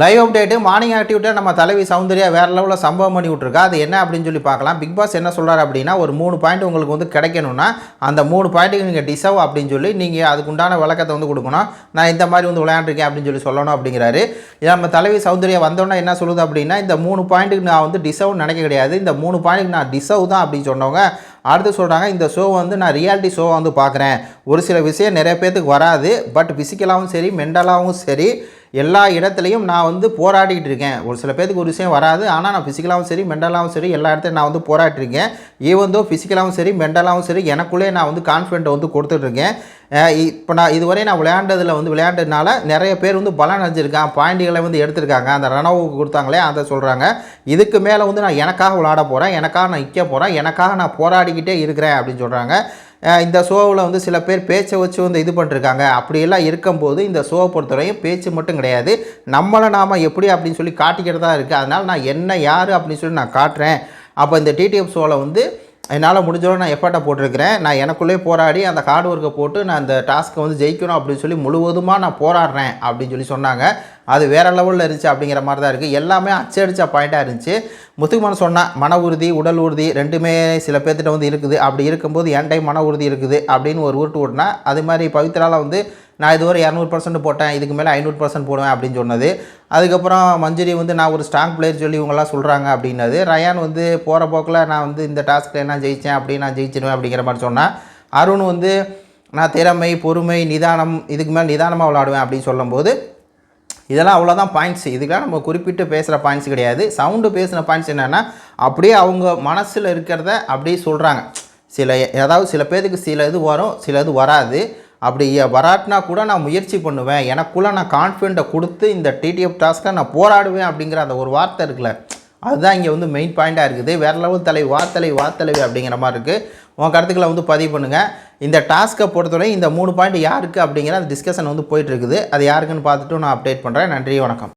Live update morning ஆக்டிவிட்டியாக நம்ம தலைவி சௌந்தர்யா வேறு லெவலில் சம்பவம் பண்ணி விட்ருக்கா அது என்ன அப்படின்னு சொல்லி பார்க்கலாம். பிக் பாஸ் என்ன சொல்கிறாரு அப்படின்னா ஒரு மூணு பாயிண்ட் உங்களுக்கு வந்து கிடைக்கணும்னா அந்த மூணு பாயிண்ட்டுக்கு நீங்கள் டிசர்வ் அப்படின்னு சொல்லி நீங்கள் அதுக்குண்டான விளக்கத்தை வந்து கொடுக்கணும். நான் இந்த மாதிரி வந்து விளையாண்டுருக்கேன் அப்படின்னு சொல்லி சொல்லணும் அப்படிங்கிறாரு. நம்ம தலைவி சௌந்தர்யா வந்தோன்னா என்ன சொல்லுது அப்படின்னா இந்த மூணு பாயிண்ட்டுக்கு நான் வந்து டிசர்வ் நினைக்க கிடையாது. இந்த மூணு பாயிண்ட்டுக்கு நான் டிசர்வ் தான் அப்படின்னு சொன்னவங்க அடுத்து சொல்கிறாங்க இந்த ஷோ வந்து நான் ரியாலிட்டி ஷோவை வந்து பார்க்குறேன். ஒரு சில விஷயம் நிறைய பேர்த்துக்கு வராது. பட் ஃபிசிக்கலாகவும் சரி மென்டலாகவும் சரி. எல்லா இடத்துலையும் நான் வந்து போராடிட்டு இருக்கேன். ஒரு சில பேருக்கு ஒரு விஷயம் வராது. ஆனால் நான் ஃபிசிக்கலாகவும் சரி மென்டலாகவும் சரி எல்லா இடத்துலையும் நான் வந்து போராட்டிருக்கேன் ஈவன் தோ ஃபிசிக்கலாகவும் சரி மென்டலாகவும் சரி எனக்குள்ளே நான் வந்து கான்ஃபிடென்ட் வந்து கொடுத்துட்ருக்கேன் இப்போ நான் இதுவரை நான் விளையாண்டதில் வந்து விளையாண்டதுனால நிறைய பேர் வந்து பலன் அடைஞ்சிருக்கான் பாயிண்ட்டுகளை வந்து எடுத்திருக்காங்க. அந்த ரனவுக்கு கொடுத்தாங்களே அதை சொல்கிறாங்க இதுக்கு மேலே வந்து நான் எனக்காக விளையாட போகிறேன் எனக்காக நான் நிற்க போகிறேன் எனக்காக நான் போராடிக்கிட்டே இருக்கிறேன் அப்படின்னு சொல்கிறாங்க இந்த ஷோவில் வந்து சில பேர் பேச்சை வச்சு வந்து இது பண்ணிருக்காங்க. அப்படியெல்லாம் இருக்கும்போது இந்த ஷோவை பொறுத்தவரையும் பேச்சு மட்டும் கிடையாது. நம்மளை நாம் எப்படி அப்படின்னு சொல்லி காட்டிக்கிறதா இருக்குது அதனால் நான் என்ன யார் அப்படின்னு சொல்லி நான் காட்டுறேன். அப்போ இந்த டிடிஎஃப் ஷோவில் வந்து என்னால் முடிஞ்சளவு நான் எஃபர்ட்டை போட்டிருக்கிறேன். நான் எனக்குள்ளே போராடி அந்த ஹார்ட் ஒர்க்கை போட்டு நான் அந்த டாஸ்க்கை வந்து ஜெயிக்கணும் அப்படின்னு சொல்லி முழுவதுமாக நான் போராடுறேன் அப்படின்னு சொல்லி சொன்னாங்க. அது வேறு லெவலில் இருந்துச்சு அப்படிங்கிற மாதிரி தான் இருக்குது எல்லாமே அச்சடித்த பாயிண்ட்டாக இருந்துச்சு. முத்துக்குமன் சொன்னால் மன உறுதி உடல் உறுதி ரெண்டுமே சில பேர்த்திட்ட வந்து இருக்குது. அப்படி இருக்கும்போது என் டைம் மன உறுதி இருக்குது அப்படின்னு ஒரு உருட்டு ஓட்டினா அது மாதிரி பவித்ராவில் வந்து நான் இது ஒரு இரநூறு பர்சன்ட் போட்டேன் இதுக்கு மேலே ஐநூறு பர்சன்ட் போடுவேன் அப்படின்னு சொன்னது. அதுக்கப்புறம் மஞ்சுரி வந்து நான் ஒரு ஸ்ட்ராங் பிளேயர் சொல்லி இவங்கெல்லாம் சொல்கிறாங்க அப்படின்னது. ரயான் வந்து போகிற போக்கில் நான் வந்து இந்த டாஸ்க்கில் என்ன ஜெயித்தேன் அப்படின்னு நான் ஜெயிச்சிடுவேன் அப்படிங்கிற மாதிரி சொன்னேன். அருண் வந்து நான் திறமை பொறுமை நிதானம் இதுக்கு மேலே நிதானமாக விளாடுவேன் அப்படின்னு சொல்லும்போது இதெல்லாம் அவ்வளோதான் பாயிண்ட்ஸ் இதுக்கெல்லாம் நம்ம குறிப்பிட்டு பேசுகிற பாயிண்ட்ஸ் கிடையாது. சவுண்டு பேசின பாயிண்ட்ஸ் என்னென்னா அப்படியே அவங்க மனசில் இருக்கிறத அப்படியே சொல்கிறாங்க சில ஏதாவது சில பேருக்கு சில இது வரும் சில இது வராது. அப்படி வராட்டினா கூட நான் முயற்சி பண்ணுவேன். எனக்குள்ளே நான் கான்ஃபிடண்ட்டை கொடுத்து இந்த டிடிஎஃப் டாஸ்க்கை நான் போராடுவேன் அப்படிங்கிற அந்த ஒரு வார்த்தை இருக்குல்ல அதுதான் இங்கே வந்து மெயின் பாயிண்ட்டாக இருக்குது. வேறு லெவல் தலைவி வாத்தலை வாத்தலைவி அப்படிங்கிற மாதிரி இருக்குது உன் கருத்துக்களை வந்து பதிவு பண்ணுங்கள் இந்த டாஸ்க்கை பொறுத்தவரை இந்த மூணு பாயிண்ட் யாருக்கு அப்படிங்கிற அந்த டிஸ்கஷன் வந்து போயிட்டுருக்குது அது யாருக்குன்னு பார்த்துட்டு நான் அப்டேட் பண்ணுறேன் நன்றி வணக்கம்.